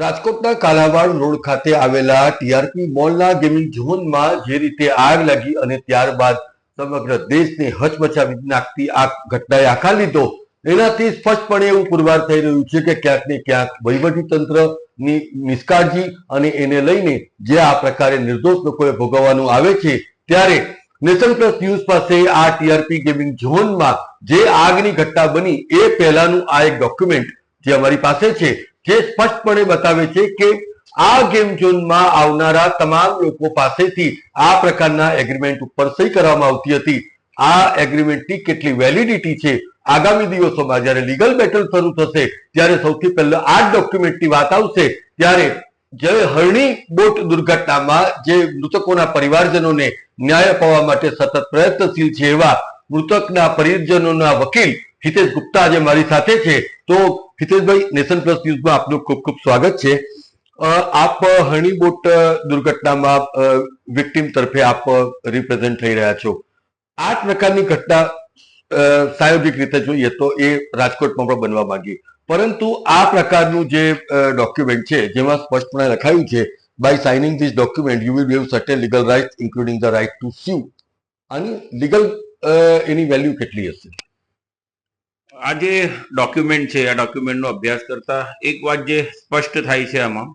રાજકોટના કાલાવાડ રોડ ખાતે આવેલા ટીઆરપી મોલના ગેમિંગ ઝોનમાં જે રીતે આગ લાગી અને ત્યારબાદ સમગ્ર દેશને હચમચાવી નાખતી આ ઘટનાએ આખા લીધો. એનાથી સ્પષ્ટપણે એવું પુરવાર થઈ રહ્યું છે કે ક્યાંક ને ક્યાંક વહીવટી તંત્રની નિષ્કાળજી અને એને લઈને જે આ પ્રકારે નિર્દોષ લોકોએ ભોગવવાનું આવે છે ત્યારે નેશન પ્લસ ન્યૂઝ પાસે આ ટીઆરપી ગેમિંગ ઝોનમાં જે આગની ઘટના બની એ પહેલાનું આ એક ડોક્યુમેન્ટ જે અમારી પાસે છે. જે સ્પષ્ટપણે બતાવે છે કે આ ગેમ ઝોનમાં આવનારા તમામ લોકો પાસેથી આ પ્રકારના એગ્રીમેન્ટ ઉપર સહી કરવામાં આવતી હતી. આ એગ્રીમેન્ટની કેટલી વેલિડિટી છે? આગામી દિવસોમાં જ્યારે લીગલ બેટલ શરૂ થશે, ત્યારે સૌથી પહેલા આ ડોક્યુમેન્ટની વાત આવશે. ત્યારે જે હરણી બોટ દુર્ઘટનામાં જે મૃતકોના પરિવારજનોને ન્યાય અપાવવા માટે સતત પ્રયત્નશીલ છે એવા મૃતકના પરિજનોના વકીલ હિતેશ ગુપ્તા આજે મારી સાથે છે. તો હિતેશભાઈ, નેશન પ્લસ ન્યૂઝમાં આપનું ખૂબ ખૂબ સ્વાગત છે. આપ હણીબોટ દુર્ઘટનામાં વિક્ટિમ તરફે આપ રિપ્રેઝેન્ટ થઈ રહ્યા છો. આ પ્રકારની ઘટના સાયોજિક રીતે જોઈએ તો એ રાજકોટમાં પણ બનવા માંગી પરંતુ આ પ્રકારનું જે ડોક્યુમેન્ટ છે, જેમાં સ્પષ્ટપણે લખાયું છે by signing this document you will have certain legal right including the right to sue આની લીગલ એની વેલ્યુ કેટલી હશે? આ જે ડોક્યુમેન્ટ છે, આ ડોક્યુમેન્ટનો અભ્યાસ કરતા એક વાત જે સ્પષ્ટ થાય છે આમાં.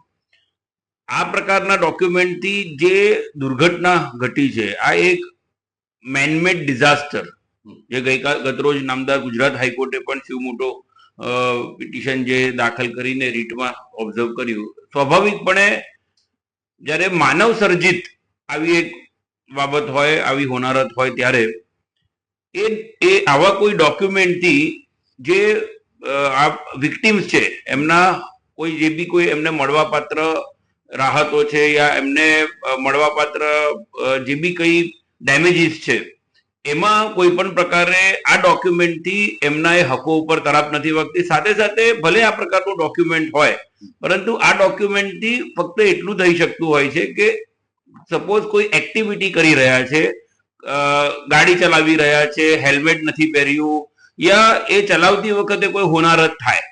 આ પ્રકારના ડોક્યુમેન્ટથી જે દુર્ઘટના ઘટી છે, આ એક મેનમેડ ડિઝાસ્ટર જે ગઈકાલ, ગતરોજ નામદાર ગુજરાત હાઈકોર્ટે પણ શિવ મોટો પિટિશન જે દાખલ કરીને રીટમાં ઓબ્ઝર્વ કર્યું. સ્વાભાવિકપણે જ્યારે માનવ સર્જિત આવી એક બાબત હોય, આવી હોનારત હોય ત્યારે એ એ આવા કોઈ ડોક્યુમેન્ટથી જે આ વિક્ટિમ્સ છે, એમના કોઈ જે બી કોઈ એમને મળવાપાત્ર રાહતો છે યા એમને મળવાપાત્ર જે બી કઈ ડેમેજીસ છે, એમાં કોઈ પણ પ્રકારે આ ડોક્યુમેન્ટથી એમના એ હકો ઉપર તરાપ નથી વાગતી. સાથે સાથે ભલે આ પ્રકારનું ડોક્યુમેન્ટ હોય, પરંતુ આ ડોક્યુમેન્ટથી ફક્ત એટલું થઈ શકતું હોય છે કે સપોઝ કોઈ એક્ટિવિટી કરી રહ્યા છે ગાડી ચલાવી રહ્યા છે હેલ્મેટ નથી પહેર્યું યા એ ચલાવતી વખતે કોઈ હોનારત થાય.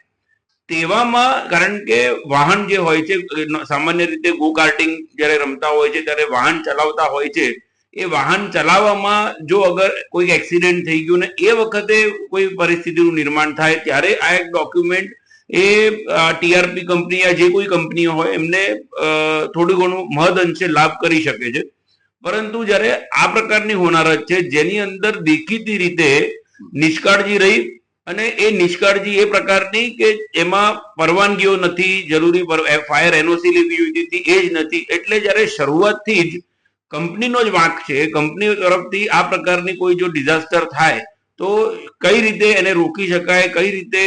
તેવામાં કારણ કે વાહન જે હોય છે સામાન્ય રીતે ગો કાર્ટિંગ જ્યારે રમતા હોય છે, ત્યારે વાહન ચલાવતા હોય છે, એ વાહન ચલાવવામાં જો અગર કોઈ એક્સિડન્ટ થઈ ગયું ને, એ વખતે કોઈ પરિસ્થિતિનું નિર્માણ થાય, ત્યારે આ એક ડોક્યુમેન્ટ એ ટીઆરપી કંપની યા જે કોઈ કંપનીઓ હોય, એમને થોડું ઘણું મહદ અંશે લાભ કરી શકે છે. પરંતુ જ્યારે આ પ્રકારની હોનારત છે, જેની અંદર દેખીતી રીતે નિષ્કાળજી રહી અને એ નિષ્કાળજી એ પ્રકારની કે એમાં પરવાનગીઓ નથી, જરૂરી ફાયર એનઓસી લેવી જોઈતી હતી એ જ નથી. એટલે જ્યારે શરૂઆતથી જ કંપનીનો જ વાંક છે કંપની તરફથી આ પ્રકારની કોઈ જો ડિઝાસ્ટર થાય, તો કઈ રીતે એને રોકી શકાય, કઈ રીતે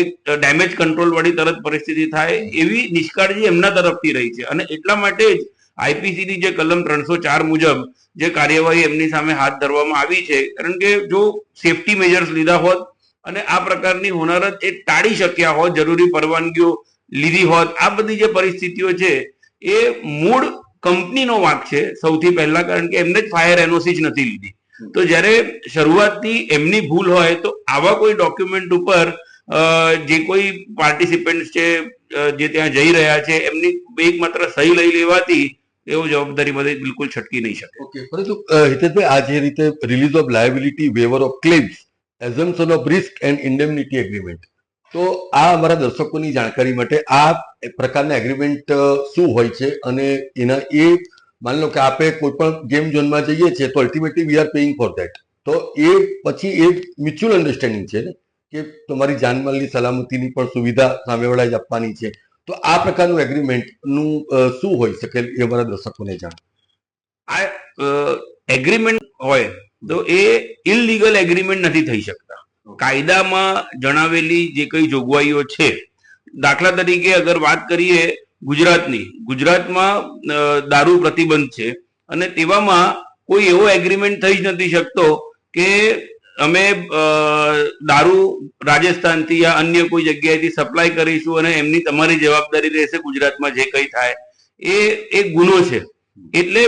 એક ડેમેજ કંટ્રોલ વાળી તરત પરિસ્થિતિ થાય, એવી નિષ્કાળજી એમના તરફથી રહી છે. અને એટલા માટે જ આઈપીસી ની જે કલમ ત્રણસો ચાર મુજબ જે કાર્યવાહી એમની સામે હાથ ધરવામાં આવી છે, કારણ કે જો સેફટી મેજર્સ લીધા હોત અને આ પ્રકારની હોનારત એ ટાળી શક્યા હોત, જરૂરી પરવાનગીઓ લીધી હોત, આ બધી જે પરિસ્થિતિઓ છે, એ મૂળ કંપનીનો વાંક છે સૌથી પહેલા, કારણ કે એમને જ ફાયર એનઓસી જ નથી લીધી. તો જ્યારે શરૂઆતથી એમની ભૂલ હોય, તો આવા કોઈ ડોક્યુમેન્ટ ઉપર જે કોઈ પાર્ટિસિપન્ટ છે જે ત્યાં જઈ રહ્યા છે, એમની એકમાત્ર સહી લઈ લેવાથી એવો જવાબદારી જવાબદારીમાંથી બિલકુલ છટકી નહીં શકે. ઓકે પરંતુ હિતેશભાઈ, આ જે રીતે release of liability waiver of claims assumption of risk and indemnity agreement તો આ અમારા દર્શકોની જાણકારી માટે આ પ્રકારના એગ્રીમેન્ટ શું હોય છે? અને એના, એ માની લો કે આપણે કોઈ પણ ગેમ ઝોનમાં જઈએ છીએ, તો ultimately we are paying for that તો એ પછી એ મ્યુચ્યુઅલ અન્ડરસ્ટેન્ડિંગ છે ને, કે તમારી જાનમાલની સલામતીની પણ સુવિધા સામેવાળા જ આપવાની છે. તો આ પ્રકારનું એગ્રીમેન્ટનું શું હોઈ શકે એ અમારા દર્શકોને જાણ. આ એગ્રીમેન્ટ હોય તો એ ઇલીગલ એગ્રીમેન્ટ નથી થઈ શકતા. કાયદામાં જણાવેલી જે કઈ જોગવાઈઓ છે દાખલા તરીકે અગર વાત કરીએ ગુજરાતની ગુજરાતમાં દારૂ પ્રતિબંધ છે અને તેવામાં કોઈ એવો એગ્રીમેન્ટ થઈ જ નથી શકતો કે અમે દારૂ રાજસ્થાનથી યા અન્ય કોઈ જગ્યાએથી સપ્લાય કરીશું અને એમની તમારી જવાબદારી રહેશે ગુજરાતમાં જે કંઈ થાય, એ એક ગુનો છે. એટલે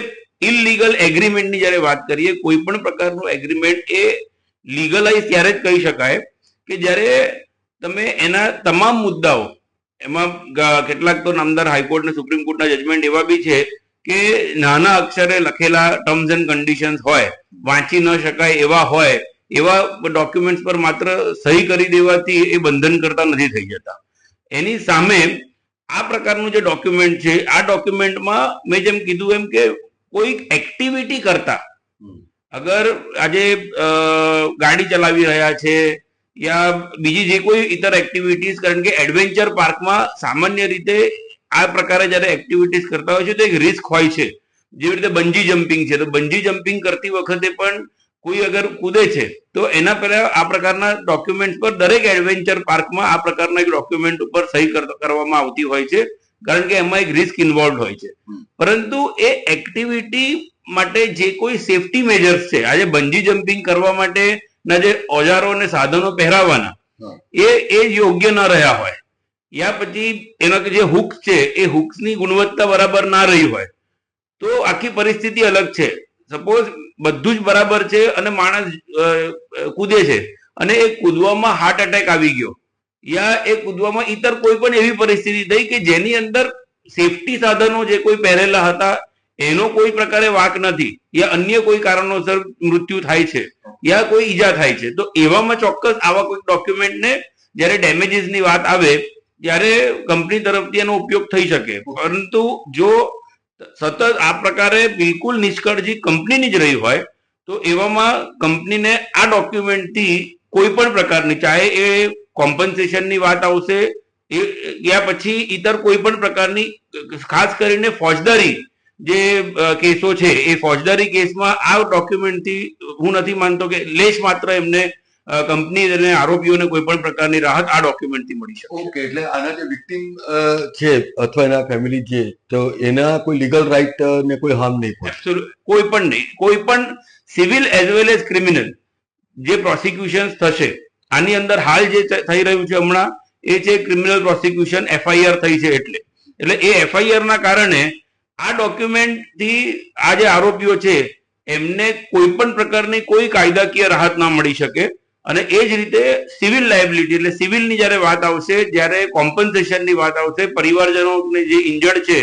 ઇલીગલ એગ્રીમેન્ટની જ્યારે વાત કરીએ, કોઈ પણ પ્રકારનું એગ્રીમેન્ટ એ લીગલાઇઝ ત્યારે જ કહી શકાય કે જ્યારે તમે એના તમામ મુદ્દાઓ, એમાં કેટલાક તો નામદાર હાઈકોર્ટ અને સુપ્રીમ કોર્ટના જજમેન્ટ એવા બી છે કે નાના અક્ષરે લખેલા ટર્મ્સ એન્ડ કન્ડિશન્સ હોય, વાંચી ન શકાય એવા હોય એવા ડોક્યુમેન્ટ્સ પર માત્ર સહી કરી દેવાથી એ બંધન કરતા નથી થઈ જતા. એની સામે આ પ્રકારનું જે ડોક્યુમેન્ટ છે આ ડોક્યુમેન્ટમાં મેં જેમ કીધું એમ કે કોઈક એક્ટિવિટી કરતા. અગર આજે ગાડી ચલાવી રહ્યા છે યા બીજી જે કોઈ ઇતર એક્ટિવિટીઝ કારણ કે એડવેન્ચર પાર્કમાં સામાન્ય રીતે આ પ્રકારે જ્યારે એક્ટિવિટીઝ કરતા હોય છે તો એક રિસ્ક હોય છે. જેવી રીતે બંજી જમ્પિંગ છે તો બંજી જમ્પિંગ કરતી વખતે પણ કોઈ અગર કૂદે છે તો એના પહેલા આ પ્રકારના ડોક્યુમેન્ટ પર દરેક એડવેન્ચર પાર્કમાં આ પ્રકારના એક ડોક્યુમેન્ટ ઉપર સહી કરવામાં આવતી હોય છે કારણ કે એમાં એક રિસ્ક ઇન્વોલ્વ હોય છે. પરંતુ એ એક્ટિવિટી માટે જે કોઈ સેફટી મેજર્સ છે આજે બંજી જમ્પિંગ કરવા માટે ના જે ઓજારો અને સાધનો પહેરાવાના એ એ યોગ્ય ન રહ્યા હોય. યા પછી એનો જે હુક છે એ હુક્સની ગુણવત્તા બરાબર ના રહી હોય તો આખી પરિસ્થિતિ અલગ છે. સપોઝ બધું જ બરાબર છે અને માણસ કૂદે છે અને એ કૂદવામાં હાર્ટ એટેક આવી ગયો. યા એ કૂદવામાં ઇતર કોઈ પણ એવી પરિસ્થિતિ થઈ કે જેની અંદર સેફટી સાધનો જે કોઈ પહેરેલા હતા, એનો કોઈ પ્રકારે વાક નથી. યા અન્ય કોઈ કારણોસર મૃત્યુ થાય છે. યા કોઈ ઈજા થાય છે. તો એવામાં ચોક્કસ આવા કોઈ ડોક્યુમેન્ટને જ્યારે ડેમેજીસની વાત આવે, ત્યારે કંપની તરફથી એનો ઉપયોગ થઈ શકે. પરંતુ જો સતત આ પ્રકારે બિલકુલ નિષ્કળજી કંપનીની જ રહી હોય, તો એવામાં કંપનીને આ ડોક્યુમેન્ટથી કોઈ પણ પ્રકારની, ચાહે એ કોમ્પન્સેશનની વાત આવશે, એ યા પછી ઇતર કોઈ પણ પ્રકારની, ખાસ કરીને ફોજદારી જે કેસો છે, એ ફોજદારી કેસમાં આ ડોક્યુમેન્ટથી હું નથી માનતો કે લેશ માત્ર એમને કંપની અને આરોપીઓને કોઈ પણ પ્રકારની રાહત આ ડોક્યુમેન્ટથી મળી શકે. ઓકે એટલે આના જે વિક્ટિમ છે અથવા એના ફેમિલી છે તો એના કોઈ લીગલ રાઇટ ને કોઈ હાર્મ નહીં કોઈ પણ નહીં. કોઈ પણ civil as well as criminal જે પ્રોસિક્યુશન થશે આની અંદર હાલ જે થઈ રહ્યું છે હમણાં એ છે ક્રિમિનલ પ્રોસિક્યુશન એફઆઈઆર થઈ છે એટલે. એટલે એ એફઆઈઆર ના કારણે આ ડોક્યુમેન્ટથી આ જે આરોપીઓ છે એમને કોઈ પણ પ્રકારની કોઈ કાયદાકીય રાહત ના મળી શકે. અને એ જ રીતે સિવિલ લાયબિલિટી એટલે સિવિલની જ્યારે વાત આવશે, જ્યારે કોમ્પન્સેશનની વાત આવશે, પરિવારજનોને જે ઇન્જર્ડ છે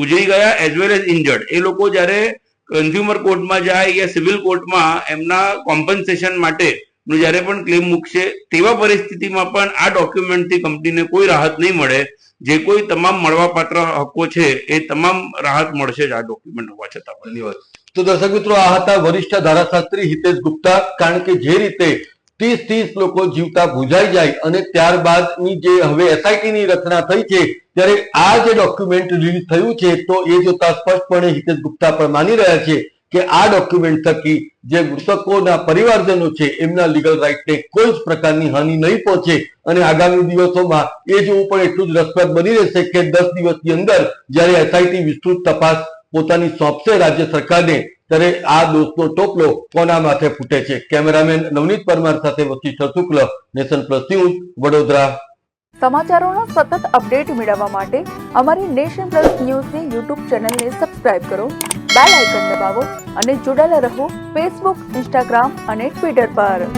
ગુજરી ગયા એઝ વેલ એઝ ઇન્જર્ડ એ લોકો જ્યારે કન્ઝ્યુમર કોર્ટમાં જાય યા સિવિલ કોર્ટમાં એમના કોમ્પન્સેશન માટે નું જ્યારે પણ ક્લેમ મૂકશે, તેવા પરિસ્થિતિમાં પણ આ ડોક્યુમેન્ટથી કંપનીને કોઈ રાહત નહીં મળે. જે કોઈ તમામ મળવાપાત્ર હક્કો છે, એ તમામ રાહત મળશે જ આ ડોક્યુમેન્ટ હોવા છતાં ધન્યવાદ. તો દર્શક મિત્રો, આ હતા વરિષ્ઠ ધારાશાસ્ત્રી હિતેશ ગુપ્તા. કારણ કે જે રીતે ત્રીસ ત્રીસ લોકો જીવતા ભૂજાઈ જાય અને ત્યારબાદની જે હવે એસઆઈટી ની રચના થઈ છે, ત્યારે આ જે ડોક્યુમેન્ટ રિલીઝ થયું છે, તો એ જોતા સ્પષ્ટપણે હિતેશ ગુપ્તા પણ માની રહ્યા છે કે આ ડોક્યુમેન્ટ થકી જે મૃતકોના પરિવારજનો છે, એમના લીગલ રાઇટને કોઈ જ પ્રકારની હાનિ નહીં પહોંચે. અને આગામી દિવસોમાં એ જોવું પણ એટલું જ રસપ્રદ બની રહેશે કે દસ દિવસની અંદર જ્યારે એસઆઈટી વિસ્તૃત તપાસ પોતાની સોંપશે રાજ્ય સરકારને ત્યારે આ દોષનો ટોપલો કોના માથે ફૂટે છે? કેમેરામેન નવનીત પરમાર સાથે Vashishtha Shukla Nation Plus News, Vadodara. સમાચારોના સતત અપડેટ મેળવવા માટે અમારી નેશન પ્લસ ન્યૂઝની યુટ્યુબ ચેનલને સબસ્ક્રાઇબ કરો, બેલ આઇકન દબાવો અને જોડાયેલા રહો ફેસબુક, ઇન્સ્ટાગ્રામ અને ટ્વિટર પર.